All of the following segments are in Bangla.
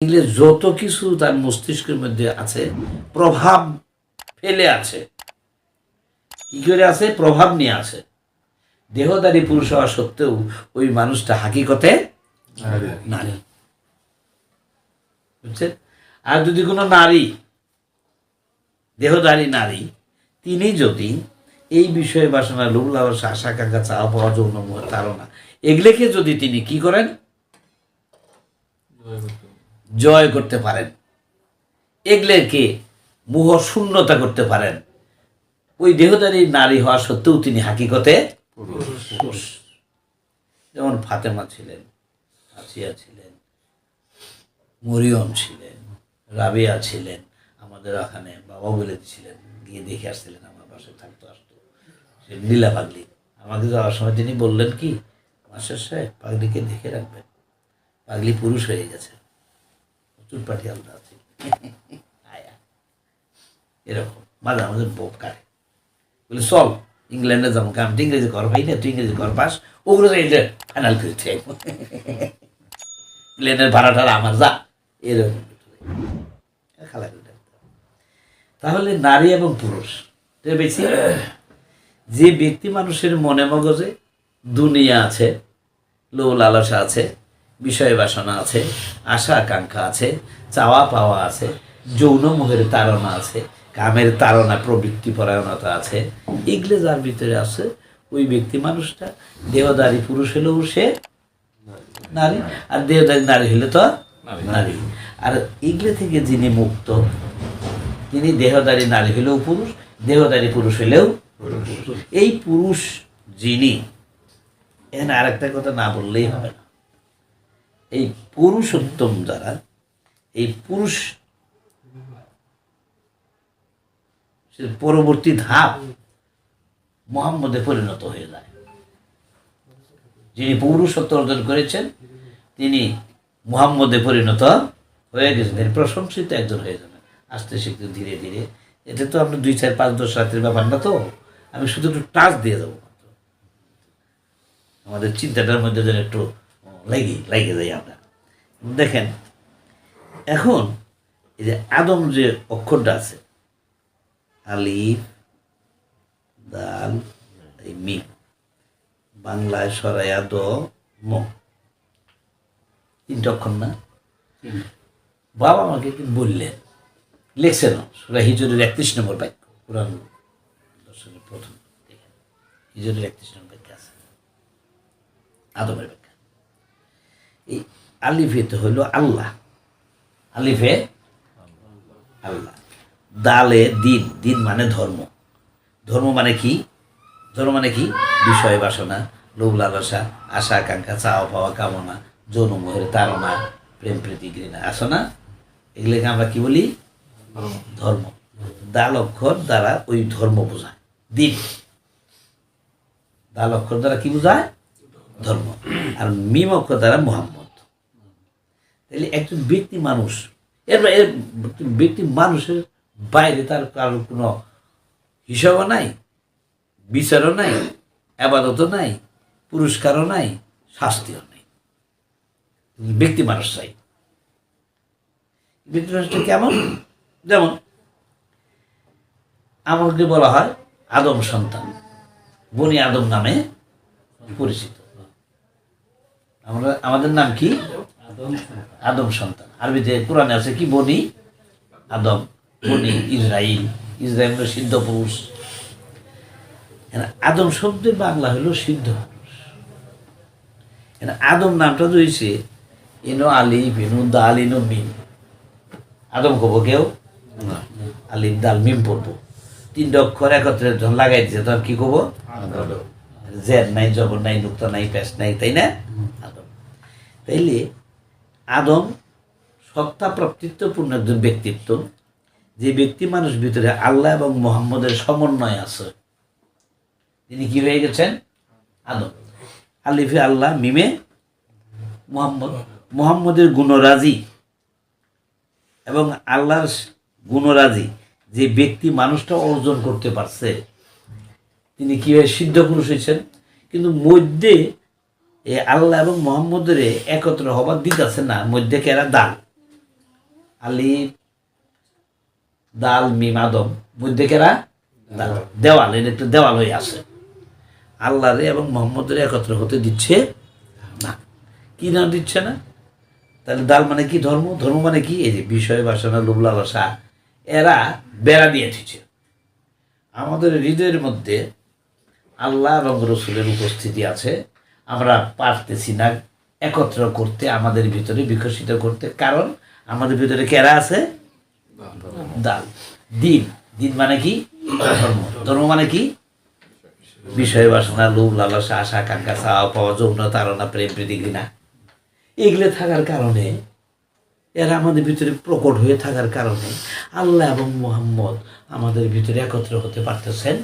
এগুলো যত কিছু তার মস্তিষ্কের মধ্যে আছে প্রভাব ফেলে আছে। কি করে আছে? প্রভাব নিয়ে আছে। দেহদারী পুরুষ হওয়া সত্ত্বেও ওই মানুষটা হাকিকতে নারী। বুঝছেন? আর যদি কোনো নারী দেহদারী নারী তিনি যদি এই বিষয়ে বাসনা লোভ লালসা আশা আকাঙ্ক্ষা চাওয়া পাওয়া যৌন তারা এগুলোকে যদি তিনি কি করেন? জয় করতে পারেন। এগুলোকে মুহ শূন্যতা করতে পারেন? ওই দেহদারী নারী হওয়া সত্ত্বেও তিনি হাকিকতে যেমন ফাতেমা ছিলেন আসিয়া ছিলেন, মরিয়ম ছিলেন, রাবিয়া ছিলেন, আমাদের ওখানে বাবা বলে ছিলেন গিয়ে দেখে আসছিলেন আমার পাশে থাকতো, আসতো। সে নীলা পাগলি। আমাকে যাওয়ার সময় তিনি বললেন কি, মাস্টার সাহেব, পাগলিকে দেখে রাখবেন। পাগলি পুরুষ হয়ে গেছে। প্রচুর পাটি আলাদা আছে এরকম। মাঝে আমাদের বোপ কাটে। বলে, চল, ইংল্যান্ডে যাব। কারণ তুই ইংরেজি কর ভাই না, তুই ইংরেজি ঘর পাস ওগুলো যাই ফাইনাল করেছে প্লেনের ভাড়াটা আমার, যা। এরকম তাহলে নারী এবং পুরুষ। বেশি। যে ব্যক্তি মানুষের মনে মগজে দুনিয়া আছে, লোভ লালসা আছে বিষয় বাসনা আছে আশা আকাঙ্ক্ষা আছে চাওয়া পাওয়া আছে যৌন মোহের তাড়না আছে কামের তাড়না প্রবৃত্তি পরায়ণতা আছে। এগুলো যার ভিতরে আছে ওই ব্যক্তি মানুষটা দেহদারী পুরুষ হলেও সে নারী আর দেহদারী নারী হলে তো নারী। আর এগুলো থেকে যিনি মুক্ত তিনি দেহদারী নারী হলেও পুরুষ দেহদারী পুরুষ হলেও এই পুরুষ যিনি এখানে আরেকটা কথা না বললেই হবে না। এই পুরুষোত্তম যারা এই পুরুষ পরবর্তী ধাপ মোহাম্মদে পরিণত হয়ে যায়। যিনি পৌরুষত্ব অর্জন করেছেন, তিনি মুহাম্মদে পরিণত হয়ে গেছেন। তিনি প্রশংসিত একজন হয়ে যাবেন। আস্তে শিখতে ধীরে ধীরে। এতে তো আমরা দুই চার পাঁচ দশ রাতের ব্যাপার না তো? আমি শুধু একটু টাচ দিয়ে দেবো। আমাদের চিন্তাটার মধ্যে যেন একটু লেগে লেগে যাই আমরা। দেখেন এখন এই যে আদম যে অক্ষরটা আছে আলিফ দাল এই মিম বাংলায় সরাইয়া দ ম। তিনটা অক্ষর না? বাবা আমাকে কি বললেন? লেখছেন সুরা হিজরের একত্রিশ নম্বর বাক্য কোরআন দর্শনের প্রথম। হিজরের একত্রিশ নম্বর বাক্য আছে আদমের ব্যাখ্যা এই আলিফেতে হইল আল্লাহ। আলিফে? আল্লাহ। দালে দিন। দিন মানে ধর্ম। ধর্ম মানে কি? ধর্ম মানে কি? বিষয় বাসনা লোভ লালসা আশা আকাঙ্ক্ষা চাওয়া পাওয়া কামনা যৌন মোহের তাড়না প্রেম প্রীতি ঘৃণা। আসো না? এগুলোকে আমরা কি বলি? ধর্ম। দাল অক্ষর দ্বারা ওই ধর্ম বোঝায়। দিন। দাল অক্ষর দ্বারা কি বোঝায়? ধর্ম। আর মিম অক্ষর দ্বারা মোহাম্মদ। তাহলে একজন ব্যক্তি মানুষ, এর ব্যক্তি মানুষের বাইরে তার কারোর কোনো হিসাবও নাই, বিচারও নাই, আবাদতও নাই, পুরস্কারও নাই, শাস্তিও নাই। ব্যক্তি মানুষ চাই। ব্যক্তি মানুষটা কেমন? যেমন আমাকে বলা হয় আদম সন্তান, বনি আদম নামে পরিচিত। আমরা, আমাদের নাম কি? আদম সন্তান। আরবিতে কোরআনে আছে কি? বনি আদম বনি ইসরাইল। ইসরাইল হলো সিদ্ধ পুরুষ। আদম শব্দের বাংলা হলো সিদ্ধ পুরুষ। আদম নামটা রয়েছে ইনো আলি ইনু দাল ইনো মিম। আদম কব কেউ? আলিফ দাল মিম পড়ব। তিনটা অক্ষর একত্রে যখন লাগাই দিছে তখন কি কব জের নাই জবর নাই নুক্তা নাই পেশ নাই তাই না? আদম। তাইলে আদম সত্তা প্রাপ্তিত্বপূর্ণ একজন ব্যক্তিত্ব। যে ব্যক্তি মানুষ ভিতরে আল্লাহ এবং মোহাম্মদের সমন্বয় আছে। তিনি কি হয়ে গেছেন? আদম। আলিফে আল্লাহ, মিমে মোহাম্মদ। মোহাম্মদের গুণরাজি। এবং আল্লাহর গুণরাজি। যে ব্যক্তি মানুষটা অর্জন করতে পারছে। তিনি কীভাবে সিদ্ধ পুরুষ হয়েছেন? কিন্তু মধ্যে এ আল্লাহ এবং মোহাম্মদের একত্র হবার দিতেছে না মধ্যে কেরা দাল? আলিফ দাল মিম আদম মধ্যে কেরা দাল। দেওয়াল। এটা একটু দেওয়াল হয়ে আসে আল্লাহরে এবং মোহাম্মদের একত্র হতে দিচ্ছে না। কি না দিচ্ছে না? তাহলে দাল মানে কি ধর্ম? ধর্ম মানে কি? এই যে বিষয় বাসনা লোভ লালসা এরা বেড়া দিয়ে দিচ্ছে। আমাদের হৃদয়ের মধ্যে আল্লাহ এবং রসুলের উপস্থিতি আছে। আমরা পারতেছি না একত্র করতে, আমাদের ভিতরে বিকশিত করতে। কারণ আমাদের ভিতরে কেরা আছে? দাল। দিন। দিন মানে কি? ধর্ম। ধর্ম মানে কি? বিষয় বাসনা, লোভ, লালসা, আশা, আকাঙ্ক্ষা, চাওয়া, পাওয়া, যৌন তারণা প্রেম, প্রীতি, ঘৃণা। এগুলো থাকার কারণে, এরা আমাদের ভিতরে প্রকট হয়ে থাকার কারণে আল্লাহ এবং মোহাম্মদ আমাদের ভিতরে একত্র হতে পারতেছেন।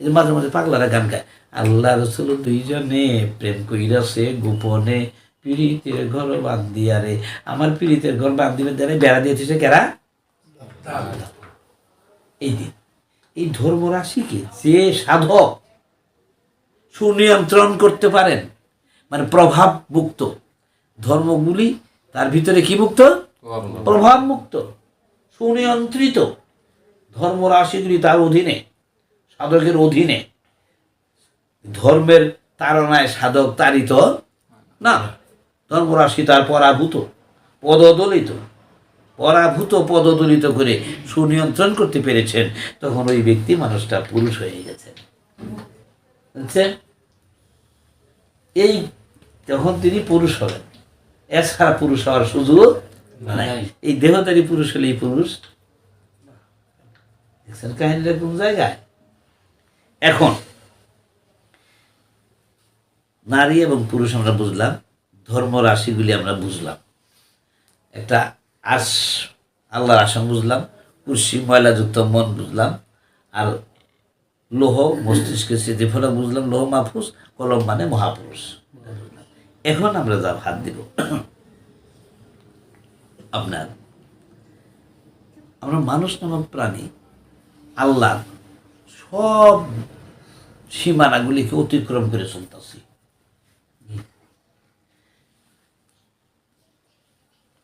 মাঝে মাঝে পাগলারা গান গায়। আল্লাহ রসুল দুইজনে প্রেম কইরাছে গোপনে পীড়িতের ঘর বান্ধিয়া রে আমার পীড়িতের ঘর বান্ধিবে দেনে বেড়া দিয়েছে কেরা? এই দিন। এই ধর্মরাশিকে যে সাধক সুনিয়ন্ত্রণ করতে পারেন মানে প্রভাব মুক্ত ধর্মগুলি তার ভিতরে কি মুক্ত? প্রভাব মুক্ত সুনিয়ন্ত্রিত। ধর্মরাশিগুলি তার অধীনে সাধকের অধীনে। ধর্মের তাড়নায় সাধক তাড়িত না। ধর্মরাশি তার পরাভূত পদদলিত। পরাভূত পদদলিত করে সুনিয়ন্ত্রণ করতে পেরেছেন তখন ওই ব্যক্তি মানুষটা পুরুষ হয়ে গেছেন বুঝছেন? এই যখন তিনি পুরুষ হবেন এছাড়া পুরুষ হওয়ার সুযোগ এই দেহতারি পুরুষ হলেই পুরুষ। দেখছেন কাহিনীটা কোন জায়গায়? এখন নারী এবং পুরুষ আমরা বুঝলাম, ধর্ম রাশিগুলি আমরা বুঝলাম। একটা আস, আল্লাহর আসন বুঝলাম, কুর্সি, ময়লাযুক্ত মন বুঝলাম, আর লোহ, মস্তিষ্কের স্মৃতিফলক বুঝলাম, লোহ মাহফুজ কলম মানে মহাপুরুষ। এখন আমরা যা হাত দিব। আপনার, আমরা মানুষ নামক প্রাণী, আল্লাহ সব সীমানাগুলিকে অতিক্রম করে চলতেছি।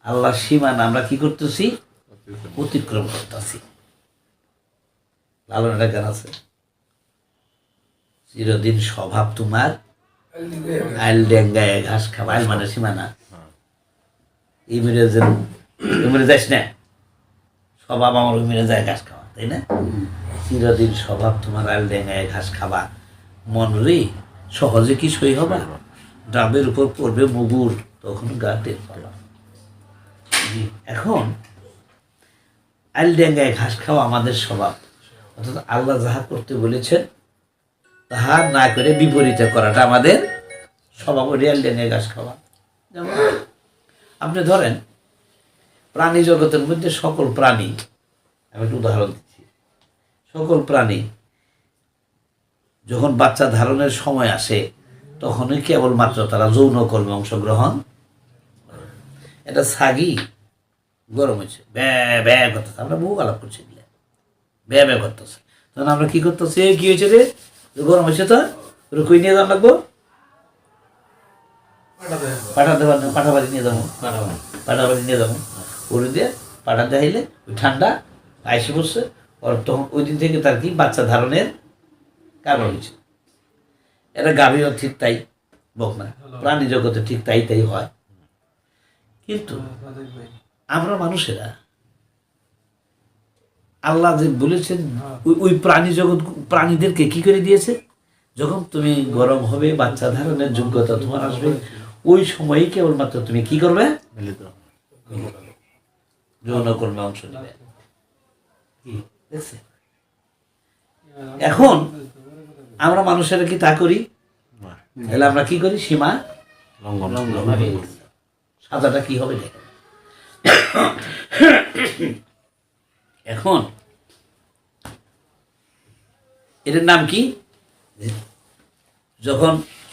আল্লাহর সীমানা আমরা কি করতেছি? অতিক্রম করতেছি। লালন একটা গান আছে। চিরদিন স্বভাব তোমার আইল ডেঙ্গায় ঘাস খাবা। আইল মানে সীমানা ইমিরে যে ইমিরে যাইস না? স্বভাব আমার ইমিরে যায় ঘাস খাওয়া, তাই না? চিরদিন স্বভাব তোমার আইল ডেঙ্গায় ঘাস খাবা। মন রে, সহজে কি সই হবা? ডাবের উপর পড়বে মুগুর, তখন গা টের এখন আইল ডেঙ্গায় ঘাস খাওয়া আমাদের স্বভাব। অর্থাৎ আল্লাহ যাহা করতে বলেছেন, তাহা না করে বিপরীতে করাটা আমাদের স্বভাব রিয়াল ডেঙ্গায় ঘাস খাওয়া। যেমন, আপনি ধরেন, প্রাণী জগতের মধ্যে সকল প্রাণী, আমি একটু উদাহরণ দিচ্ছি। সকল প্রাণী যখন বাচ্চা ধারণের সময় আসে, তখনই কেবলমাত্র তারা যৌন কর্মে অংশগ্রহণ এটা সাগি গরম হয়েছে। ব্যা ব্যা করতেছে। আমরা বহু আলাপ করছি এগুলো। ব্যা ব্যা করতেছে। তখন আমরা কি করতেছি? "এ, কি হয়েছে রে? গরম হয়েছে তো? রুকুই নিয়ে যাওয়া লাগবো? পাঠাতে পারবে পাঠাবাড়ি নিয়ে যাব। পাঠাবাড়ি নিয়ে যাব। ওরে দিয়ে পাঠা দেখাইলে ওই ঠান্ডা আইসে বসছে ওর তখন ওই দিন থেকে তার কি বাচ্চা ধারণের কারণ হয়েছে। এটা গাভীও ঠিক তাই বক না প্রাণী জগতে ঠিক তাই তাই হয়। কিন্তু আমরা মানুষেরা। আল্লাহ যে বলেছেন ওই- প্রাণী জগৎ প্রাণীদেরকে কি করে দিয়েছে? যখন তুমি গরম হবে বাচ্চা ধারণের যোগ্যতা তোমার আসবে ওই সময়ই কেবলমাত্র তুমি কি করবে? যৌনকর্মে অংশ নেবে। এখন আমরা মানুষেরা কি তা করি? তাহলে আমরা কি করি? সীমা সাজাটা কি হবে দেখেন। এখন, এটার নাম কি? যখন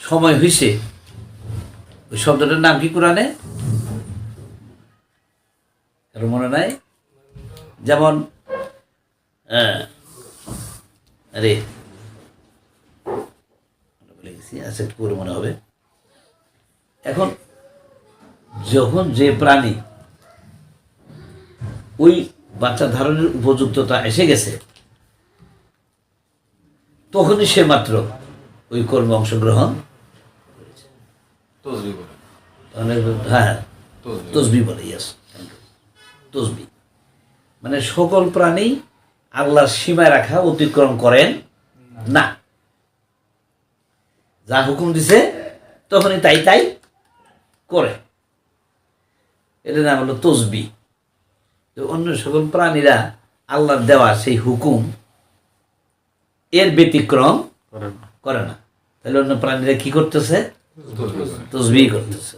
সময় হয়েছে ওই শব্দটার নাম কি কোরআনে? কারও মনে নাই? যেমন আরে গেছি আচ্ছা মনে হবে। এখন, যখন যে প্রাণী ওই বাচ্চা ধারণের উপযুক্ততা এসে গেছে। তখনই সে মাত্র ওই কর্মে অংশগ্রহণ হ্যাঁ তসবি। তসবি বলে ইয়াস তসবি। মানে সকল প্রাণী আল্লাহর সীমায় রাখা অতিক্রম করেন না। যা হুকুম দিছে তখনই তাই তাই করে। এটার নাম হলো তসবি। তো অন্য সকল প্রাণীরা আল্লাহর দেওয়া সেই হুকুম এর ব্যতিক্রম করে না। তাহলে অন্য প্রাণীরা কি করতেছে? তসবি করতেছে।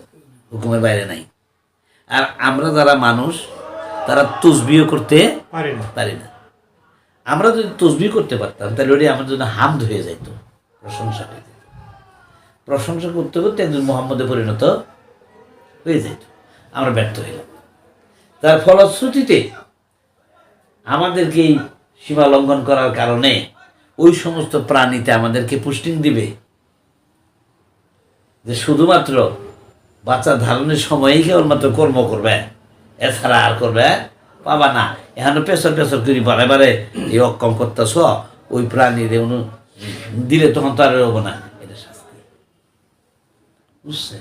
হুকুমের বাইরে নাই। আর আমরা যারা মানুষ তারা তসবিও করতে পারি না। পারি না। আমরা যদি তসবি করতে পারতাম তাহলে ওটি আমাদের জন্য হামদ হয়ে যেত প্রশংসা হয়ে যেত প্রশংসা করতে করতে একজন মোহাম্মদে পরিণত হয়ে যেত আমরা ব্যর্থ হইলাম। তার ফলশ্রুতিতে আমাদেরকে সীমা লঙ্ঘন করার কারণে ওই সমস্ত প্রাণীতে আমাদেরকে পুষ্টিং দিবে। যে শুধুমাত্র বাচ্চা ধারণের সময়ই কেবলমাত্র কর্ম করবে, এছাড়া আর করবে পাবা না। এখানে পেছর পেছর করি বারে বারে এই অক্ষম করতেছ, ওই প্রাণীর দিলে তখন তো আর হব না। এটা শাস্তি। বুঝছে